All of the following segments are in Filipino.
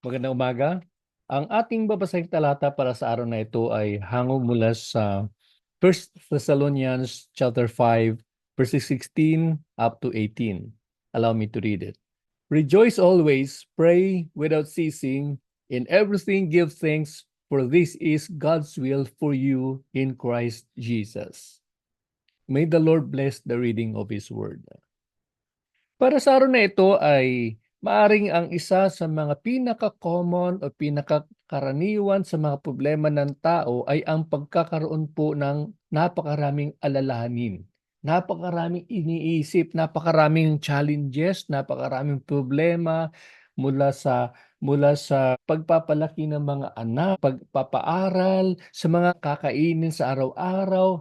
Magandang umaga. Ang ating babasahing talata para sa araw na ito ay hango mula sa 1 Thessalonians chapter 5 verses 16 up to 18. Allow me to read it. Rejoice always, pray without ceasing, in everything give thanks, for this is God's will for you in Christ Jesus. May the Lord bless the reading of His Word. Para sa araw na ito ay maaring ang isa sa mga pinaka-common o pinakakaraniwan sa mga problema ng tao ay ang pagkakaroon po ng napakaraming alalahanin. Napakaraming iniisip, napakaraming challenges, napakaraming problema mula sa mula sa pagpapalaki ng mga anak, pagpapaaral, sa mga kakainin sa araw-araw,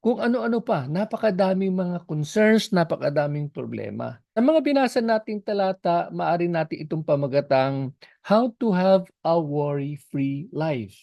kung ano-ano pa, napakadaming mga concerns, napakadaming problema. Sa mga binasa nating talata, maaari natin itong pamagatang How to have a worry-free life.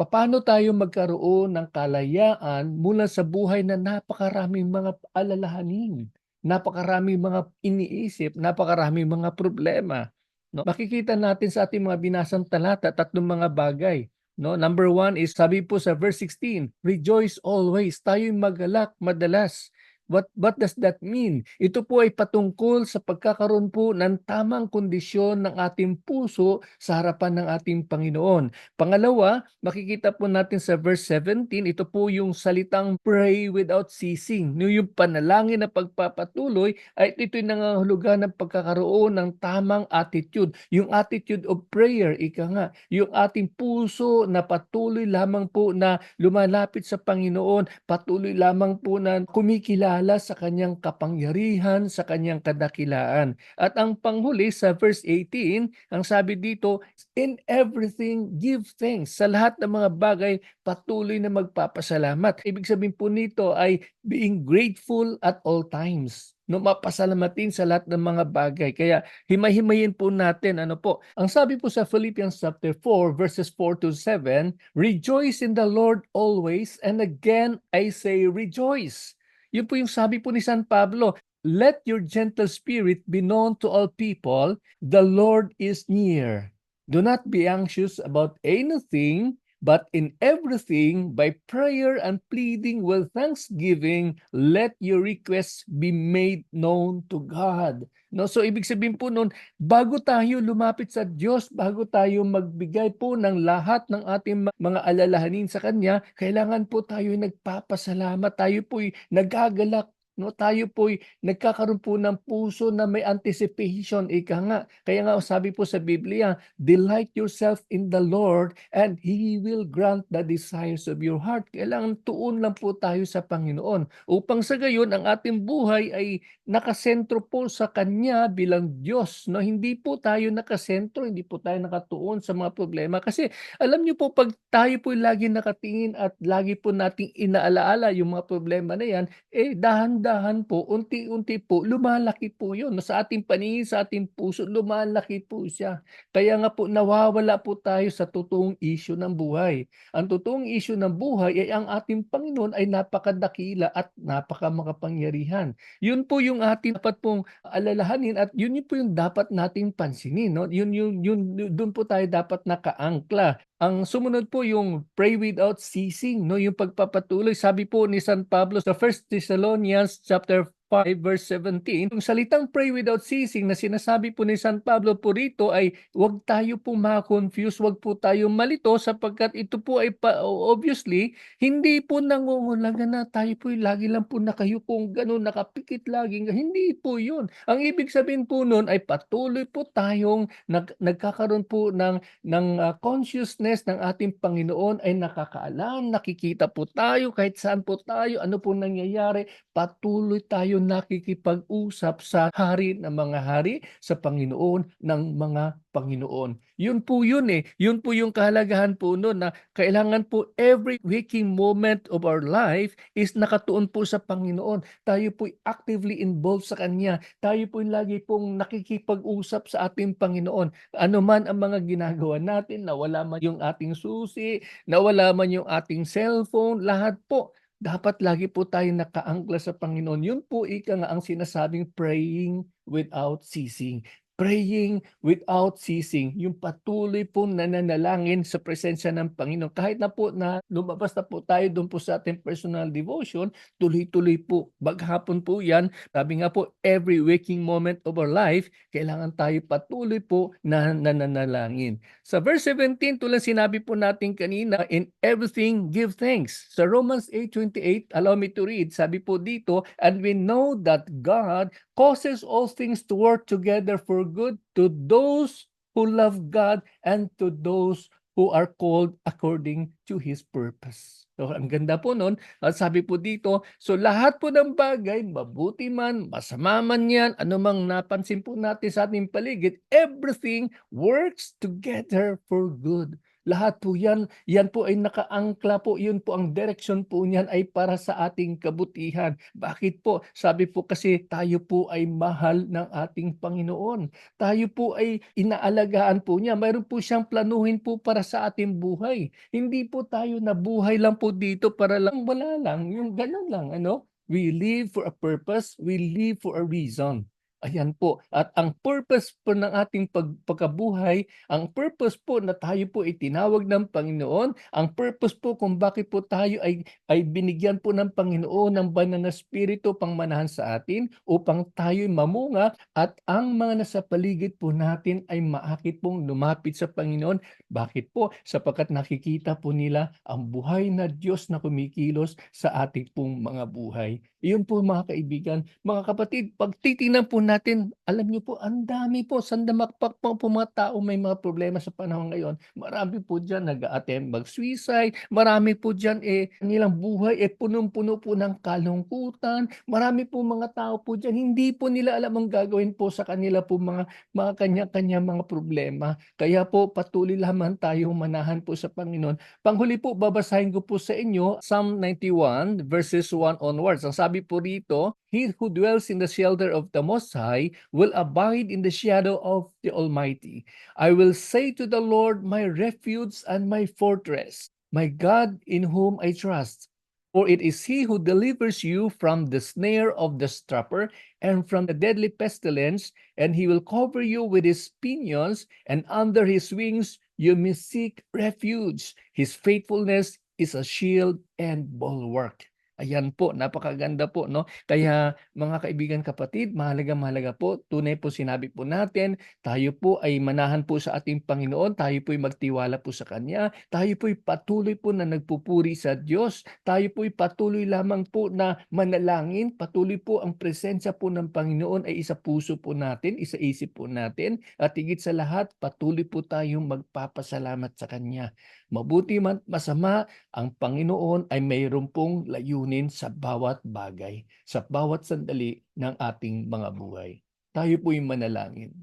Paano tayo magkaroon ng kalayaan mula sa buhay na napakaraming mga alalahanin, napakaraming mga iniisip, napakaraming mga problema. No? Makikita natin sa ating mga binasang talata tatlong mga bagay. No, number one is sabi po sa verse 16, rejoice always. Tayo'y magalak madalas. What, what does that mean? Ito po ay patungkol sa pagkakaroon po ng tamang kondisyon ng ating puso sa harapan ng ating Panginoon. Pangalawa, makikita po natin sa verse 17, ito po yung salitang pray without ceasing. Yung panalangin na pagpapatuloy ay ito'y nangangahulugan ng pagkakaroon ng tamang attitude. Yung attitude of prayer, ika nga, yung ating puso na patuloy lamang po na lumalapit sa Panginoon, patuloy lamang po na kumikilala kilala sa kanyang kapangyarihan, sa kanyang kadakilaan. At ang panghuli sa verse 18, ang sabi dito, in everything give thanks. Sa lahat ng mga bagay, patuloy na magpapasalamat. Ibig sabihin po nito ay being grateful at all times no mapasalamatin sa lahat ng mga bagay. Kaya himay-himayin po natin ano po. Ang sabi po sa Philippians chapter 4 verses 4 to 7, rejoice in the Lord always and again I say rejoice. Yun po yung sabi po ni San Pablo, Let your gentle spirit be known to all people, the Lord is near. Do not be anxious about anything, but in everything, by prayer and pleading with thanksgiving, let your requests be made known to God. No, so ibig sabihin po noon, bago tayo lumapit sa Diyos, bago tayo magbigay po ng lahat ng ating mga alalahanin sa Kanya, kailangan po tayo nagpapasalamat, tayo po'y nagagalak No, tayo po'y nagkakaroon po ng puso na may anticipation, ika nga. Kaya nga sabi po sa Biblia, delight yourself in the Lord and He will grant the desires of your heart. Kailangan tuon lang po tayo sa Panginoon upang sa gayon ang ating buhay ay nakasentro po sa Kanya bilang Diyos. No, hindi po tayo nakasentro, hindi po tayo nakatuon sa mga problema. Kasi alam niyo po, pag tayo po lagi nakatingin at lagi po nating inaalaala yung mga problema na yan, eh dahan dahan po, unti-unti po, lumalaki po yun. Sa ating paningin, sa ating puso, lumalaki po siya. Kaya nga po, nawawala po tayo sa totoong issue ng buhay. Ang totoong issue ng buhay ay ang ating Panginoon ay napakadakila at napakamakapangyarihan. Yun po yung ating dapat pong alalahanin at yun, yun po yung dapat nating pansinin. No? Yun, yun, yun, doon po tayo dapat nakaangkla. Ang sumunod po yung pray without ceasing, no? Yung pagpapatuloy. Sabi po ni San Pablo sa 1 Thessalonians chapter 5 verse 17, yung salitang pray without ceasing na sinasabi po ni San Pablo po rito ay wag tayo po ma-confuse, wag po tayo malito sapagkat ito po ay pa, obviously hindi po nangungulagan na tayo po lagi lang po nakayukong ganun, nakapikit lagi. Hindi po yun. Ang ibig sabihin po nun ay patuloy po tayong nag, nagkakaroon po ng, ng uh, consciousness ng ating Panginoon ay nakakaalam, nakikita po tayo kahit saan po tayo, ano po nangyayari, patuloy tayo nakikipag-usap sa hari ng mga hari, sa Panginoon ng mga Panginoon. Yun po yun eh. Yun po yung kahalagahan po noon na kailangan po every waking moment of our life is nakatuon po sa Panginoon. Tayo po actively involved sa Kanya. Tayo po lagi pong nakikipag-usap sa ating Panginoon. Ano man ang mga ginagawa natin, nawala man yung ating susi, nawala man yung ating cellphone, lahat po dapat lagi po tayo nakaangkla sa Panginoon. Yun po ika nga ang sinasabing praying without ceasing. Praying without ceasing. Yung patuloy pong nananalangin sa presensya ng Panginoon. Kahit na po na lumabas na po tayo doon po sa ating personal devotion, tuloy-tuloy po. Maghapon po yan. Sabi nga po, every waking moment of our life, kailangan tayo patuloy po na nananalangin. Sa verse 17, tulad sinabi po natin kanina, in everything give thanks. Sa Romans 8.28, allow me to read, sabi po dito, and we know that God causes all things to work together for good to those who love God and to those who are called according to His purpose. So, ang ganda po nun. At sabi po dito, so lahat po ng bagay, mabuti man, masama man yan, anumang napansin po natin sa ating paligid, everything works together for good. Lahat po yan, yan po ay nakaangkla po, yun po ang direksyon po niyan ay para sa ating kabutihan. Bakit po? Sabi po kasi tayo po ay mahal ng ating Panginoon. Tayo po ay inaalagaan po niya. Mayroon po siyang planuhin po para sa ating buhay. Hindi po tayo nabuhay lang po dito para lang wala lang, yung ganun lang, ano? We live for a purpose, we live for a reason. Ayan po. At ang purpose po ng ating pag pagkabuhay, ang purpose po na tayo po ay tinawag ng Panginoon, ang purpose po kung bakit po tayo ay ay binigyan po ng Panginoon ng banal na espiritu pangmanahan sa atin upang tayo mamunga at ang mga nasa paligid po natin ay maakit pong lumapit sa Panginoon. Bakit po? Sapagkat nakikita po nila ang buhay na Diyos na kumikilos sa ating pong mga buhay. Iyon po mga kaibigan, mga kapatid, pag titingnan po natin, alam niyo po, ang dami po, sandamakpak po po mga tao may mga problema sa panahon ngayon. Marami po dyan nag-attempt mag-suicide, marami po dyan eh, nilang buhay eh punong-puno po ng kalungkutan, marami po mga tao po dyan, hindi po nila alam ang gagawin po sa kanila po mga, mga kanya-kanya mga problema. Kaya po patuloy lamang tayong manahan po sa Panginoon. Panghuli po, babasahin ko po sa inyo, Psalm 91 verses 1 onwards. Ang sabi po rito, He who dwells in the shelter of the Most High will abide in the shadow of the Almighty. I will say to the Lord, my refuge and my fortress, my God in whom I trust. For it is he who delivers you from the snare of the strapper and from the deadly pestilence, and he will cover you with his pinions, and under his wings you may seek refuge. His faithfulness is a shield and bulwark. Ayan po, napakaganda po, no? Kaya mga kaibigan kapatid, mahalaga-mahalaga po, tunay po sinabi po natin, tayo po ay manahan po sa ating Panginoon, tayo po ay magtiwala po sa Kanya, tayo po ay patuloy po na nagpupuri sa Diyos, tayo po ay patuloy lamang po na manalangin, patuloy po ang presensya po ng Panginoon ay isa puso po natin, isa isip po natin, at higit sa lahat, patuloy po tayong magpapasalamat sa Kanya. Mabuti man masama, ang Panginoon ay mayroon pong layunin sa bawat bagay, sa bawat sandali ng ating mga buhay. Tayo po'y manalangin.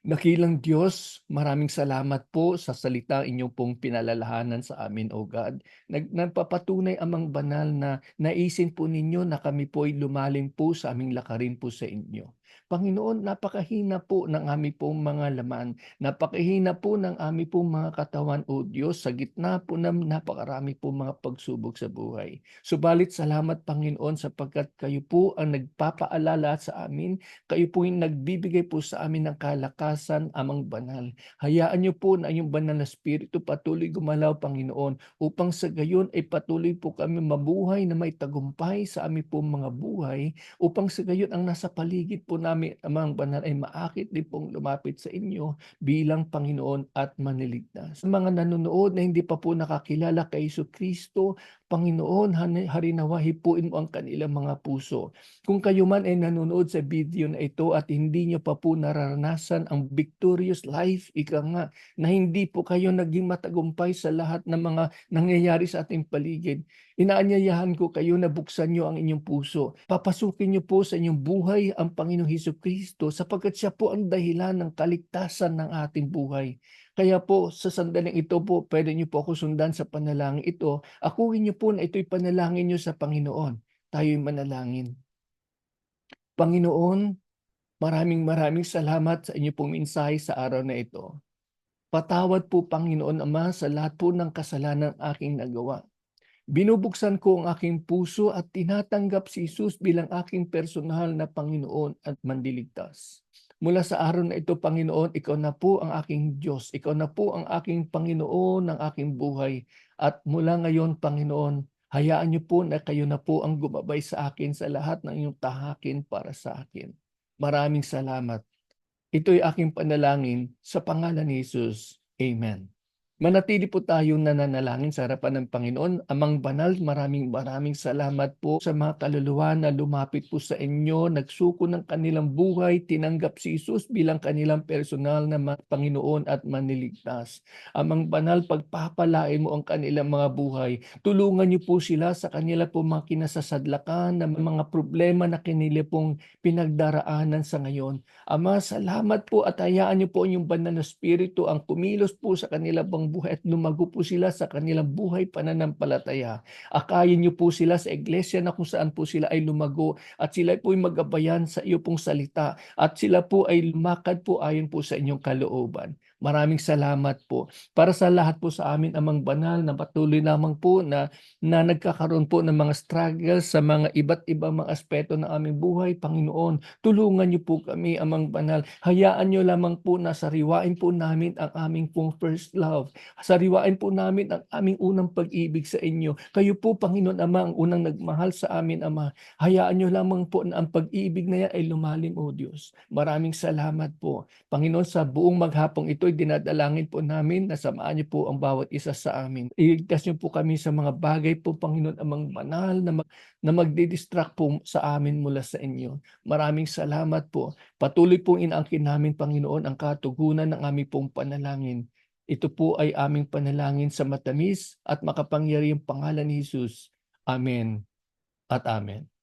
Dakilang Diyos, maraming salamat po sa salita inyong pong pinalalahanan sa amin, O God. Nag, nagpapatunay amang banal na naisin po ninyo na kami po ay lumalim po sa aming lakarin po sa inyo. Panginoon, napakahina po ng aming pong mga laman. Napakahina po ng aming pong mga katawan, O Diyos, sa gitna po ng napakarami po mga pagsubok sa buhay. Subalit salamat, Panginoon, sapagkat kayo po ang nagpapaalala sa amin. Kayo po yung nagbibigay po sa amin ng kalakasan, amang banal. Hayaan niyo po na yung banal na spirito patuloy gumalaw, Panginoon, upang sa gayon ay patuloy po kami mabuhay na may tagumpay sa aming pong mga buhay, upang sa gayon ang nasa paligid po namin, amang banal, ay maakit din pong lumapit sa inyo bilang Panginoon at maniligtas. Sa mga nanonood na hindi pa po nakakilala kay Iso Kristo, Panginoon, harinawa, hipuin mo ang kanilang mga puso. Kung kayo man ay nanonood sa video na ito at hindi nyo pa po nararanasan ang victorious life, ika nga, na hindi po kayo naging matagumpay sa lahat ng mga nangyayari sa ating paligid, inaanyayahan ko kayo na buksan nyo ang inyong puso. Papasukin nyo po sa inyong buhay ang Panginoong Heso Kristo sapagkat siya po ang dahilan ng kaligtasan ng ating buhay. Kaya po sa sandaling ito po, pwede niyo po ako sundan sa panalangin ito. Akuin niyo po na ito'y panalangin niyo sa Panginoon. Tayo'y manalangin. Panginoon, maraming maraming salamat sa inyo pong mensahe sa araw na ito. Patawad po Panginoon Ama sa lahat po ng kasalanan aking nagawa. Binubuksan ko ang aking puso at tinatanggap si Jesus bilang aking personal na Panginoon at mandiligtas. Mula sa araw na ito, Panginoon, ikaw na po ang aking Diyos. Ikaw na po ang aking Panginoon ng aking buhay. At mula ngayon, Panginoon, hayaan niyo po na kayo na po ang gumabay sa akin sa lahat ng iyong tahakin para sa akin. Maraming salamat. Ito'y aking panalangin sa pangalan ni Jesus. Amen. Manatili po tayong nananalangin sa harapan ng Panginoon. Amang banal, maraming maraming salamat po sa mga kaluluwa na lumapit po sa inyo, nagsuko ng kanilang buhay, tinanggap si Jesus bilang kanilang personal na Panginoon at maniligtas. Amang banal, pagpapalain mo ang kanilang mga buhay. Tulungan niyo po sila sa kanila po mga kinasasadlakan na mga problema na kanila pong pinagdaraanan sa ngayon. Ama, salamat po at hayaan niyo po inyong banal na spirito ang kumilos po sa kanila bang buhay at lumago po sila sa kanilang buhay pananampalataya. Akayin niyo po sila sa iglesia na kung saan po sila ay lumago at sila po ay magabayan sa iyo pong salita at sila po ay lumakad po ayon po sa inyong kalooban. Maraming salamat po. Para sa lahat po sa amin amang banal na patuloy lamang po na, na nagkakaroon po ng mga struggles sa mga iba't ibang mga aspeto ng aming buhay, Panginoon. Tulungan niyo po kami amang banal. Hayaan niyo lamang po na sariwain po namin ang aming pong first love. Sariwain po namin ang aming unang pag-ibig sa inyo. Kayo po, Panginoon Ama, ang unang nagmahal sa amin, Ama. Hayaan niyo lamang po na ang pag-ibig na yan ay lumalim, O Diyos. Maraming salamat po. Panginoon, sa buong maghapong ito'y dinadalangin po namin na samaan niyo po ang bawat isa sa amin. Iligtas niyo po kami sa mga bagay po, Panginoon, amang banal na, mag, na magdidistract po sa amin mula sa inyo. Maraming salamat po. Patuloy pong inaangkin namin, Panginoon, ang katugunan ng aming pong panalangin. Ito po ay aming panalangin sa matamis at makapangyarihang pangalan ni Jesus. Amen at Amen.